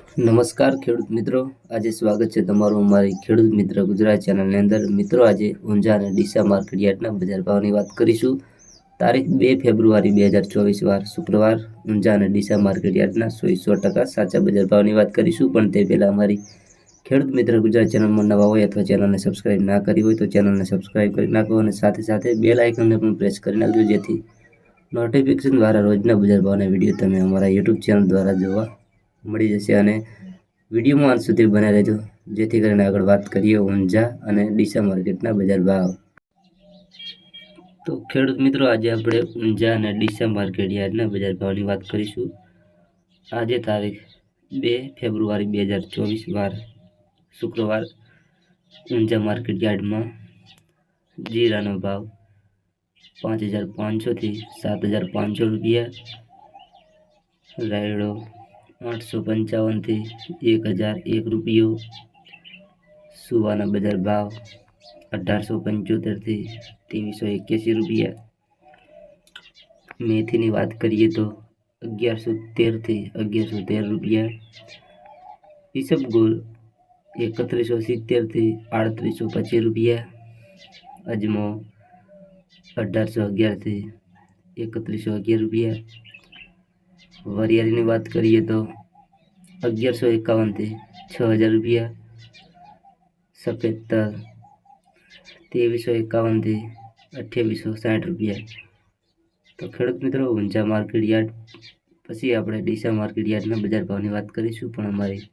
નમસ્કાર ખેડૂત મિત્રો. આજે સ્વાગત છે તમારું અમારી ખેડૂત મિત્ર ગુજરાત ચેનલની અંદર. મિત્રો, આજે ઊંઝા અને ડીસા માર્કેટ યાર્ડના બજાર ભાવની વાત કરીશું. તારીખ બે ફેબ્રુઆરી બે હજાર ચોવીસ વાર શુક્રવાર. ઊંઝા અને ડીસા માર્કેટ યાર્ડના સો સો ટકા સાચા બજાર ભાવની વાત કરીશું. પણ તે પહેલાં અમારી ખેડૂત મિત્ર ગુજરાત ચેનલમાં નવા હોય અથવા ચેનલને સબસ્ક્રાઈબ ના કરી હોય તો ચેનલને સબસ્ક્રાઈબ કરી નાખો અને સાથે સાથે બેલ આઇકનને પણ પ્રેસ કરી નાખજો જેથી નોટિફિકેશન દ્વારા રોજના બજાર ભાવના વીડિયો તમે અમારા યુટ્યુબ ચેનલ દ્વારા જોવા મળી જશે અને વિડીયોમાં અંત સુધી બને રહેજો. જેથી કરીને આગળ વાત કરીએ ઊંઝા અને ડીસા માર્કેટના બજાર ભાવ. તો ખેડૂત મિત્રો, આજે આપણે ઊંઝા અને ડીસા માર્કેટ યાર્ડના બજાર ભાવની વાત કરીશું. આજે તારીખ બે ફેબ્રુઆરી બે હજાર ચોવીસ, વાર શુક્રવાર. ઊંઝા માર્કેટ યાર્ડમાં જીરાનો ભાવ પાંચ હજાર પાંચસોથી સાત હજાર પાંચસો રૂપિયા. રાયડો આઠસો પંચાવનથી એક હજાર એક રૂપિયો. સુવાના બજાર ભાવ અઢારસો પંચોતેરથી ત્રેવીસો એક્યાસી રૂપિયા. મેથીની વાત કરીએ તો અગિયારસો તેરથી અગિયારસો તેર રૂપિયા. ઈસબગોલ એકત્રીસો સિત્તેરથી આડત્રીસો પચીસ રૂપિયા. અજમો અઢારસો અગિયારથી એકત્રીસો અગિયાર રૂપિયા. વરિયાળીની વાત કરીએ તો અગિયારસો એકાવનથી છ હજાર રૂપિયા સફેદ તલ, ત્રેવીસો એકાવનથી અઠ્યાવીસો સાઠ રૂપિયા. તો ખેડૂત મિત્રો ઊંચા માર્કેટ યાર્ડ, પછી આપણે ડીસા માર્કેટ યાર્ડના બજાર ભાવની વાત કરીશું, પણ અમારી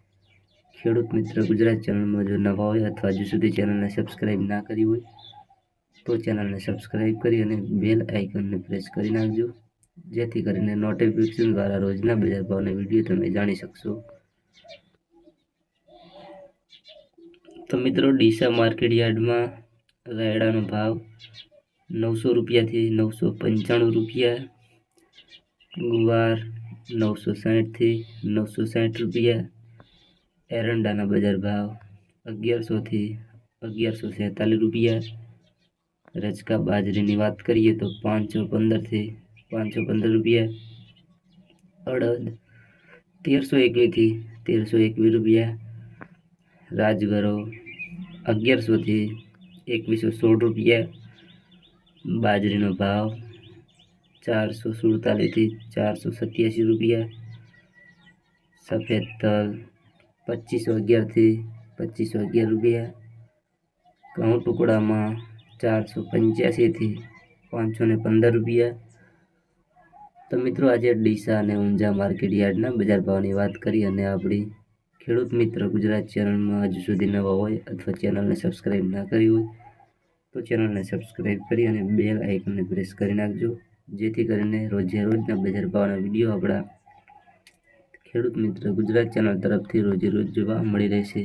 ખેડૂત મિત્ર ગુજરાત ચેનલમાં જો નવા હોય અથવા હજુ સુધી ચેનલને સબસ્ક્રાઈબ ના કરી હોય, તો ચેનલને સબસ્ક્રાઈબ કરી અને બેલ આઇકનને પ્રેસ કરી નાખજો. જેથી કરીને નોટિફિકેશન દ્વારા રોજના બજાર ભાવના વીડિયો તમે જાણી શકશો. તો મિત્રો, ડીસા માર્કેટ યાર્ડમાં રાયડાનો ભાવ નવસો રૂપિયાથી નવસો પંચાણું રૂપિયા, ગુવાર નવસો સાઠથી નવસો સાઠ રૂપિયા, એરંડાના બજાર ભાવ અગિયારસોથી અગિયારસો સેતાલીસ રૂપિયા રચકા બાજરીની વાત કરીએ તો પાંચસો પંદરથી પાંચસો પંદર રૂપિયા, અડદ તેરસો એકવીસથી તેરસો એકવીસ રૂપિયા, રાજગરો અગિયારસોથી એકવીસો સોળ રૂપિયા, બાજરીનો ભાવ ચારસો સુડતાલીસથી ચારસો સત્યાસી રૂપિયા, સફેદ તલ પચીસો અગિયારથી પચીસો અગિયાર રૂપિયા, ઘઉં ટુકડામાં ચારસો પંચ્યાસીથી પાંચસો ને પંદર રૂપિયા તો મિત્રો આજે ડીસા અને ઊંઝા માર્કેટ યાર્ડના બજાર ભાવની વાત કરી અને આપણી ખેડૂત મિત્ર ગુજરાત ચેનલમાં હજુ સુધી નવા હોય અથવા ચેનલને સબસ્ક્રાઈબ ના કરી હોય, તો ચેનલને સબસ્ક્રાઈબ કરી અને બેલ આઇકનને પ્રેસ કરી નાખજો. જેથી કરીને રોજે રોજના બજાર ભાવના વીડિયો આપણા ખેડૂત મિત્ર ગુજરાત ચેનલ તરફથી રોજે રોજ જોવા મળી રહેશે.